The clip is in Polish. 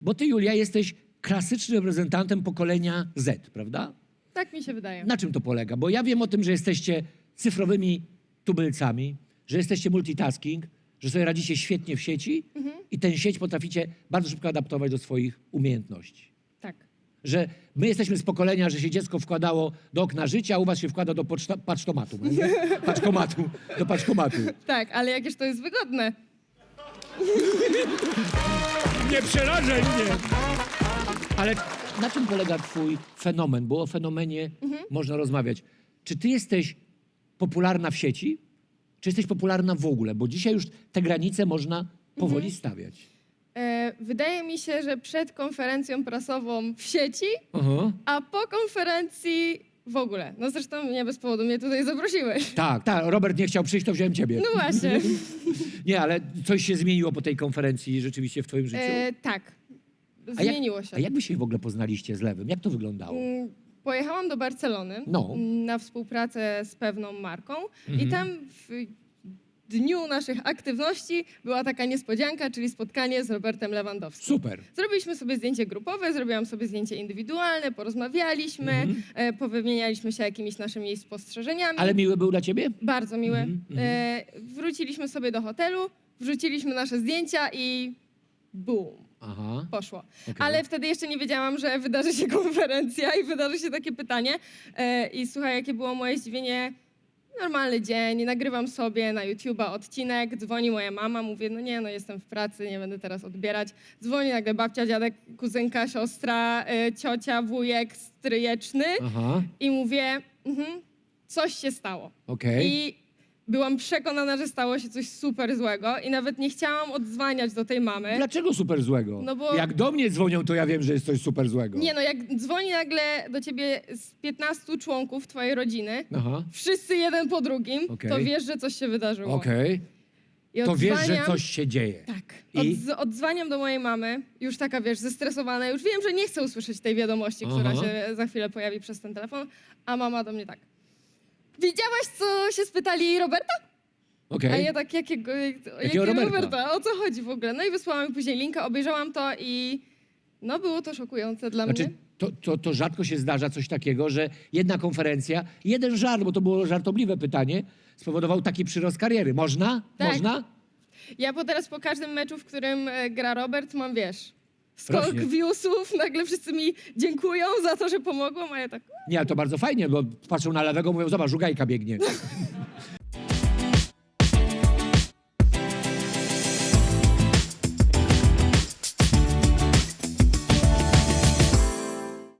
Bo ty, Julia, jesteś klasycznym reprezentantem pokolenia Z, prawda? Tak mi się wydaje. Na czym to polega? Bo ja wiem o tym, że jesteście cyfrowymi tubylcami, że jesteście multitasking, że sobie radzicie świetnie w sieci i tę sieć potraficie bardzo szybko adaptować do swoich umiejętności. Tak. Że my jesteśmy z pokolenia, że się dziecko wkładało do okna życia, a u was się wkłada do poczta, pacztomatu. no nie? Paczkomatu. Do paczkomatu. Tak, ale jakież to jest wygodne. Nie przerażaj mnie! Ale na czym polega twój fenomen? Bo o fenomenie można rozmawiać. Czy ty jesteś popularna w sieci, czy jesteś popularna w ogóle? Bo dzisiaj już te granice można powoli stawiać. E, wydaje mi się, że przed konferencją prasową w sieci, Aha. a po konferencji w ogóle. No zresztą nie bez powodu mnie tutaj zaprosiłeś. Tak, tak. Robert nie chciał przyjść, to wziąłem ciebie. No właśnie. Nie, ale coś się zmieniło po tej konferencji rzeczywiście w twoim życiu? E, tak. A jak- Zmieniło się. A jak wy się w ogóle poznaliście z Lewym? Jak to wyglądało? Mm, Pojechałam do Barcelony No. mm, na współpracę z pewną marką i Mhm. tam w dniu naszych aktywności była taka niespodzianka, czyli spotkanie z Robertem Lewandowskim. Super. Zrobiliśmy sobie zdjęcie grupowe, zrobiłam sobie zdjęcie indywidualne, porozmawialiśmy, Mhm. e, powymienialiśmy się jakimiś naszymi spostrzeżeniami. Ale miły był dla ciebie? Bardzo miłe. Mhm, E, wróciliśmy sobie do hotelu, wrzuciliśmy nasze zdjęcia i boom. Aha. Poszło. Okej. Ale wtedy jeszcze nie wiedziałam, że wydarzy się konferencja i wydarzy się takie pytanie. E, I słuchaj, jakie było moje zdziwienie. Normalny dzień, nagrywam sobie na YouTube'a odcinek, dzwoni moja mama, mówię, no nie, no jestem w pracy, nie będę teraz odbierać. Dzwoni nagle babcia, dziadek, kuzynka, siostra, e, ciocia, wujek, stryjeczny Aha. i mówię, mhm, coś się stało. Okej. I byłam przekonana, że stało się coś super złego i nawet nie chciałam odzwaniać do tej mamy. Dlaczego super złego? No bo- Jak do mnie dzwonią, to ja wiem, że jest coś super złego. Nie no, jak dzwoni nagle do ciebie z 15 członków twojej rodziny, Aha. wszyscy jeden po drugim, Okej. to wiesz, że coś się wydarzyło. Okej. I To wiesz, że odzwaniam- coś się dzieje. Tak. I? Odz- odzwaniam do mojej mamy, już taka, wiesz, zestresowana, już wiem, że nie chcę usłyszeć tej wiadomości, która Aha. się za chwilę pojawi przez ten telefon, a mama do mnie tak. Widziałaś, co się spytali Roberta? Okej. A ja tak, jakiego, jakiego, Roberta? Roberta? O co chodzi w ogóle? No i wysłałam mi później linka, obejrzałam to i no było to szokujące dla Znaczy, mnie. to, to, to rzadko się zdarza coś takiego, że jedna konferencja, jeden żart, bo to było żartobliwe pytanie, spowodował taki przyrost kariery. Można? Tak. Można? Ja po teraz po każdym meczu, w którym e, gra Robert, mam wiesz, skok Rośnie. viewsów, nagle wszyscy mi dziękują za to, że pomogłam, a ja tak... Nie, ale to bardzo fajnie, bo patrzą na lewego, mówią, zobacz, żugajka biegnie.